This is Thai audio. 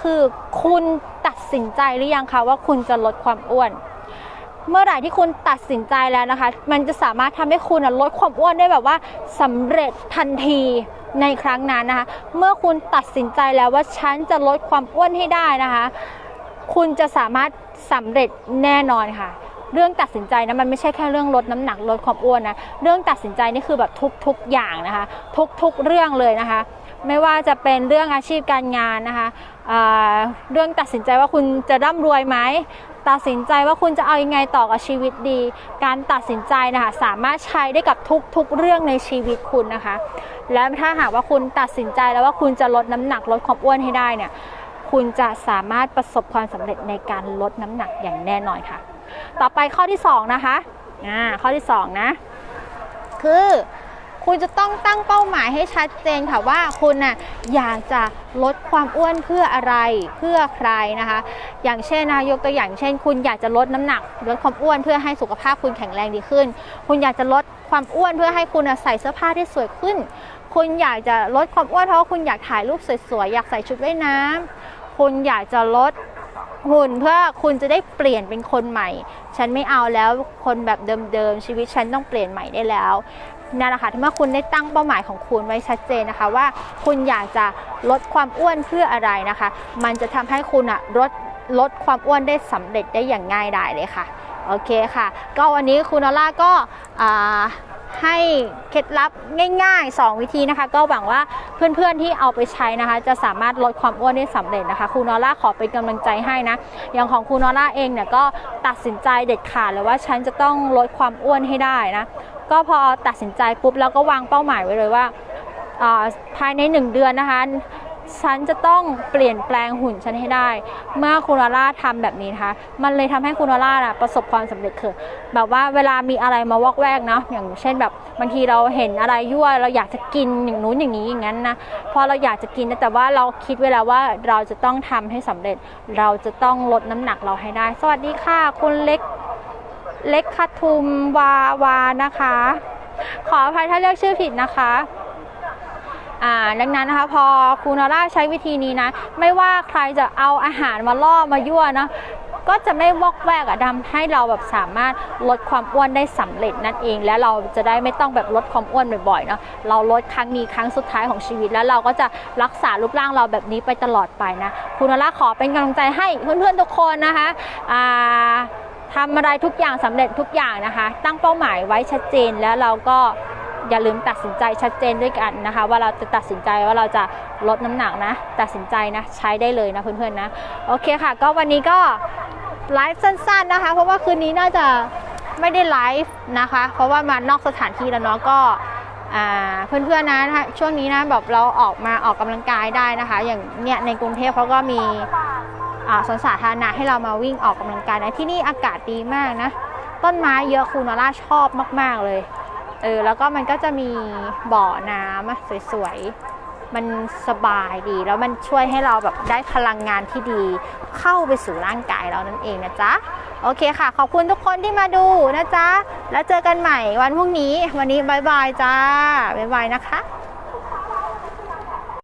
คือ คุณตัดสินใจหรือยังคะว่าคุณจะลดความอ้วน เมื่อไหร่ที่คุณตัดสินใจแล้วนะคะ มันจะสามารถทำให้คุณลดความอ้วนได้แบบว่าสำเร็จทันทีในครั้งนั้นนะคะ เมื่อคุณตัดสินใจแล้วว่าฉันจะลดความอ้วนให้ได้นะคะ คุณจะสามารถสำเร็จแน่นอนค่ะเรื่องตัดสินใจนะมันไม่ใช่แค่เรื่องลดน้ำหนักลดความอ้วนนะเรื่องตัดสินใจนี่คือแบบทุกๆอย่างนะคะ ทุกๆเรื่องเลยนะคะ ไม่ว่าจะเป็นเรื่องอาชีพการงานนะคะ เรื่องตัดสินใจว่าคุณจะร่ำรวยไหมตัดสินใจว่าคุณจะเอายังไงต่อกับชีวิตดี การตัดสินใจนะคะสามารถใช้ได้กับทุกๆเรื่องในชีวิตคุณนะคะ และถ้าหากว่าคุณตัดสินใจแล้วว่าคุณจะลดน้ำหนักลดความอ้วนให้ได้เนี่ยคุณจะสามารถประสบความสำเร็จในการลดน้ำหนักอย่างแน่นอนค่ะ ต่อไปข้อที่2นะคะอ่าข้อที่2นะคือ คุณจะต้องตั้งเป้าหมายให้ชัดเจนค่ะว่าคุณน่ะอยากจะลดความอ้วนเพื่ออะไรเพื่อใครนะคะ อย่างเช่นนะยกตัวอย่างเช่น คุณอยากจะลดน้ำหนักลดความอ้วนเพื่อให้สุขภาพคุณแข็งแรงดีขึ้น คุณอยากจะลดความอ้วนเพื่อให้คุณนะใส่เสื้อผ้าที่สวยขึ้น คุณอยากจะลดความอ้วนเพราะคุณอยากถ่ายรูปสวยๆอยากใส่ชุดว่ายน้ำคุณอยากจะลด หุ่นเพื่อคุณจะได้เปลี่ยนเป็นคนใหม่ ฉันไม่เอาแล้วคนแบบเดิมๆชีวิตฉันต้องเปลี่ยนใหม่ได้แล้วนั่นแหละค่ะถ้าเมื่อคุณได้ตั้งเป้าหมายของคุณไว้ชัดเจนนะคะว่าคุณอยากจะลดความอ้วนเพื่ออะไรนะคะ มันจะทำให้คุณอะลดลดความอ้วนได้สำเร็จได้อย่างง่ายดายเลยค่ะ โอเคค่ะ ก็วันนี้คุณนอล่าก็อ่า ให้เคล็ดลับง่าย ๆ 2 วิธีนะคะ ก็หวังว่าเพื่อนๆที่เอาไปใช้นะคะ จะสามารถลดความอ้วนได้สำเร็จนะคะคุณนอล่าขอเป็นกำลังใจให้นะอย่างของคุณนอล่าเองเนี่ยก็ตัดสินใจเด็ดขาดเลยว่าฉันจะต้องลดความอ้วนให้ได้นะก็พอตัดสินใจปุ๊บแล้วก็วางเป้าหมายไว้เลยว่าอ่าภายใน 1 เดือนนะคะ ฉันจะต้องเปลี่ยนแปลงหุ่นฉันให้ได้ เมื่อคุณลาล่าทำแบบนี้นะคะ มันเลยทำให้คุณลาล่าน่ะประสบความสำเร็จคือแบบว่าเวลามีอะไรมาวอกแวกเนาะอย่างเช่นแบบบางทีเราเห็นอะไรยั่วเราอยากจะกินอย่างนู้นอย่างนี้อย่างนั้นนะพอเราอยากจะกินนะแต่ว่าเราคิดไว้แล้วว่าเราจะต้องทำให้สำเร็จ เราจะต้องลดน้ำหนักเราให้ได้ สวัสดีค่ะ คุณเล็กเล็กคัทุมวาวานะคะ ขออภัยถ้าเลือกชื่อผิดนะคะ อ่าดังนั้นนะคะพอครูนอร่าใช้วิธีนี้นะ ไม่ว่าใครจะเอาอาหารมาล่อมายั่วนะ ก็จะไม่วอกแวกอะทำให้เราแบบสามารถลดความอ้วนได้สำเร็จนั่นเอง และเราจะได้ไม่ต้องแบบลดความอ้วนบ่อยๆเนาะเราลดครั้งนี้ครั้งสุดท้ายของชีวิตแล้วเราก็จะรักษารูปร่างเราแบบนี้ไปตลอดไปนะครูนอร่าขอเป็นกำลังใจให้เพื่อนๆทุกคนนะคะอ่าทำอะไรทุกอย่างสำเร็จทุกอย่างนะคะ ตั้งเป้าหมายไว้ชัดเจนแล้วเราก็ อย่าลืมตัดสินใจชัดเจนด้วยกันนะคะ ว่าเราจะตัดสินใจว่าเราจะลดน้ำหนักนะ ตัดสินใจนะใช้ได้เลยนะเพื่อนๆนะโอเคค่ะ ก็วันนี้ก็ไลฟ์สั้นๆนะคะ เพราะว่าคืนนี้น่าจะไม่ได้ไลฟ์นะคะ เพราะว่ามานอกสถานที่แล้วเนาะก็เพื่อนๆนะช่วงนี้นะแบบเราออกมาออกกำลังกายได้นะคะ อย่างเนี่ยในกรุงเทพเขาก็มีสวนสาธารณะให้เรามาวิ่งออกกำลังกายนะที่นี่อากาศดีมากนะ ต้นไม้เยอะคูนอล่าชอบมาก ๆเลย เออแล้วก็มันก็จะมีบ่อน้ำอะสวยๆ มันสบายดี แล้วมันช่วยให้เราแบบได้พลังงานที่ดี เข้าไปสู่ร่างกายเรานั่นเองนะจ๊ะ โอเคค่ะ ขอบคุณทุกคนที่มาดูนะจ๊ะ แล้วเจอกันใหม่วันพรุ่งนี้ วันนี้บายบายจ้าบายบายนะคะ